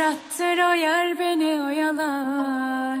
Hayrattır o yer beni oyalar